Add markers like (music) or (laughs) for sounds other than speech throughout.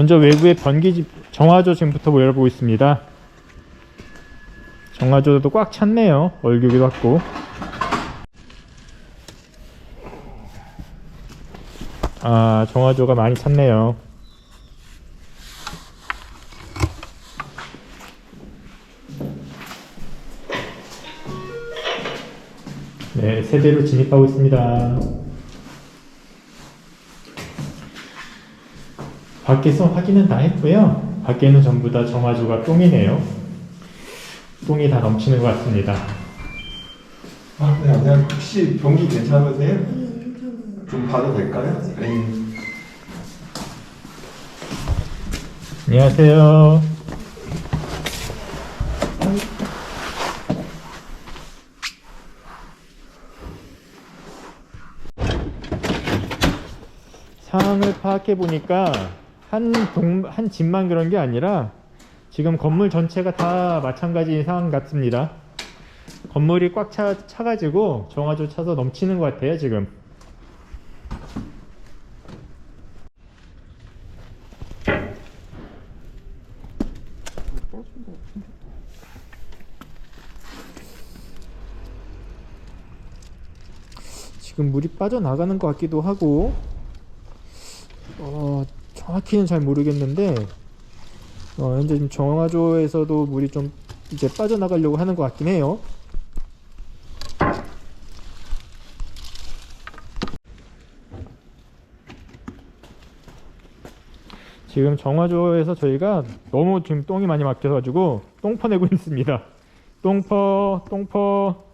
먼저 외부의 변기 정화조 지금부터 열어보고 있습니다. 정화조도 꽉 찼네요. 얼교기도 왔고. 아, 정화조가 많이 찼네요. 네, 세대로 진입하고 있습니다. 밖에서 확인은 다 했고요. 밖에는 전부 다 정화조가 똥이네요. 똥이 다 넘치는 것 같습니다. 아, 네, 안녕. 혹시 변기 괜찮으세요? 좀 봐도 될까요? 네. 안녕하세요. 상황을 파악해 보니까 한 동, 한 집만 그런 게 아니라 지금 건물 전체가 다 마찬가지 상황 같습니다. 건물이 꽉 차, 차가지고 정화조 차서 넘치는 것 같아요, 지금. 지금 물이 빠져나가는 것 같기도 하고, 어, 정확히는 잘 모르겠는데, 어, 현재 지금 정화조에서도 물이 좀 이제 빠져나가려고 하는 것 같긴 해요. 지금 정화조에서 저희가 너무 지금 똥이 많이 막혀가지고 똥 퍼 내고 (laughs) 있습니다. 똥퍼, 똥퍼.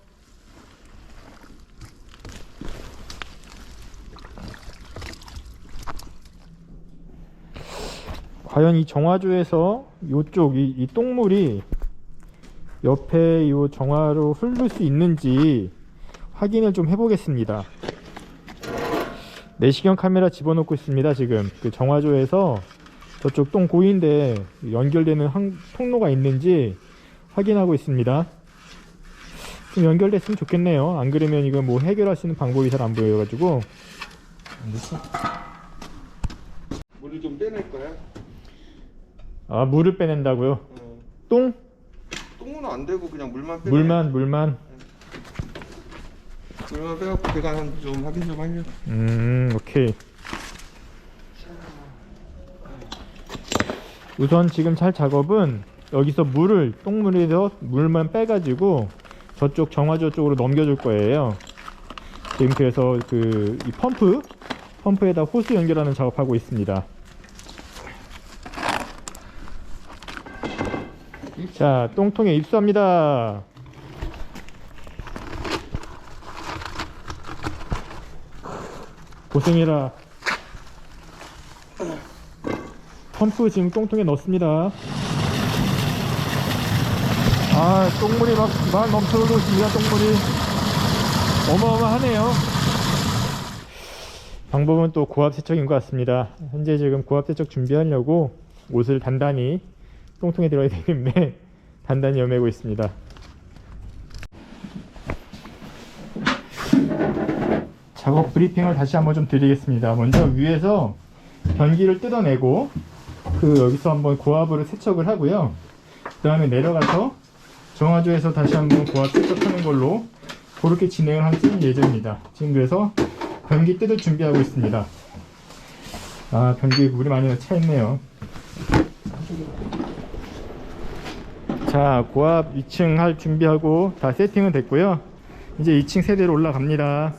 과연 이 정화조에서 이쪽 이, 이 똥물이 옆에 이 정화로 흐를 수 있는지 확인을 좀 해보겠습니다. 내시경 카메라 집어넣고 있습니다. 지금 그 정화조에서 저쪽 똥 고인데 연결되는 한, 통로가 있는지 확인하고 있습니다. 좀 연결됐으면 좋겠네요. 안 그러면 이거 뭐 해결할 수 있는 방법이 잘 안 보여가지고 물을 좀 빼낼 거야? 아 물을 빼낸다고요? 어. 똥? 똥은 안 되고 그냥 물만 빼. 물만 물만 물만 빼갖고 배가 한좀 확인 좀 하려. 음 오케이 우선 지금 잘 작업은 여기서 물을 똥물에서 물만 빼가지고 저쪽 정화조 쪽으로 넘겨줄 거예요 지금 그래서 그 이 펌프 펌프에다 호스 연결하는 작업하고 있습니다 자 똥통에 입수합니다. 고생해라. 펌프 지금 똥통에 넣습니다. 아 똥물이 막, 막 넘쳐오고 있습니다 똥물이. 어마어마하네요. 방법은 또 고압 세척인 것 같습니다. 현재 지금 고압 세척 준비하려고 옷을 단단히 똥통에 들어야 때문에 (laughs) 단단히 여매고 있습니다 작업 브리핑을 다시 한번 좀 드리겠습니다. 먼저 위에서 변기를 뜯어내고 그 여기서 한번 고압으로 세척을 하고요. 그 다음에 내려가서 정화조에서 다시 한번 고압 세척하는 걸로 그렇게 진행을 할 예정입니다. 지금 그래서 변기 뜯을 준비하고 있습니다. 아 변기에 물이 많이 차 있네요. 자 고압 2층 할 준비하고 다 세팅은 됐고요. 이제 2층 세대로 올라갑니다.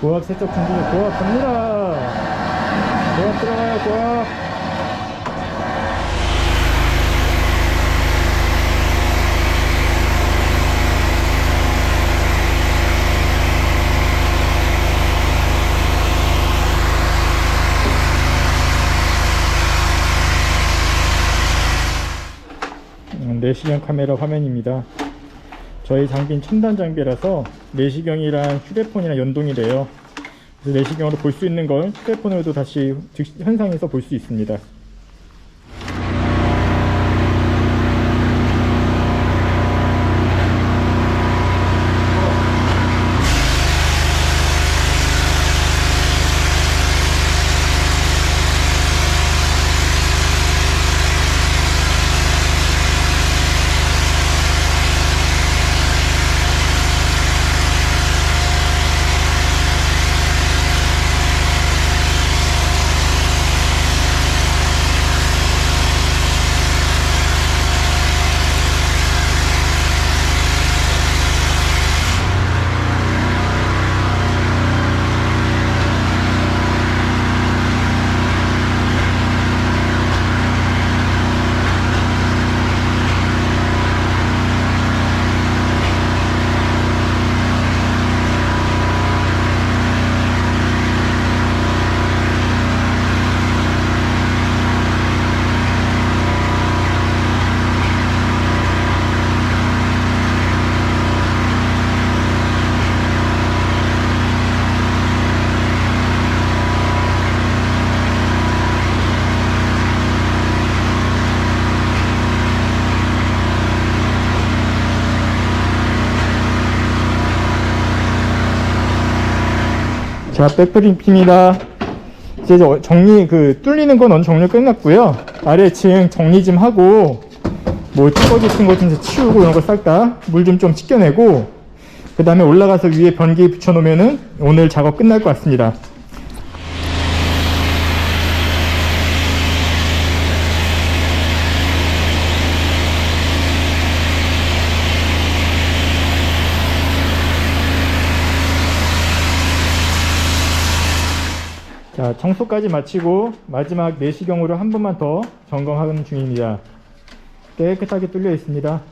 고압 세척 준비 고압 갑니다 고압 들어가요 고압 음, 내시경 카메라 화면입니다 저희 장비는 첨단 장비라서 내시경이랑 휴대폰이랑 연동이 돼요. 내시경으로 볼 수 있는 걸 휴대폰으로도 다시 즉- 현상에서 볼 수 있습니다. 자, 백브리핑입니다. 이제 저 정리, 그, 뚫리는 건 어느 정도 끝났고요. 아래층 정리 좀 하고, 뭐, 찌꺼기 같은 거 좀 치우고 이런 거 싹 다물좀좀 씻겨내고, 그 다음에 올라가서 위에 변기 붙여놓으면은 오늘 작업 끝날 것 같습니다. 자, 청소까지 마치고 마지막 내시경으로 한 번만 더 점검하는 중입니다. 깨끗하게 뚫려 있습니다.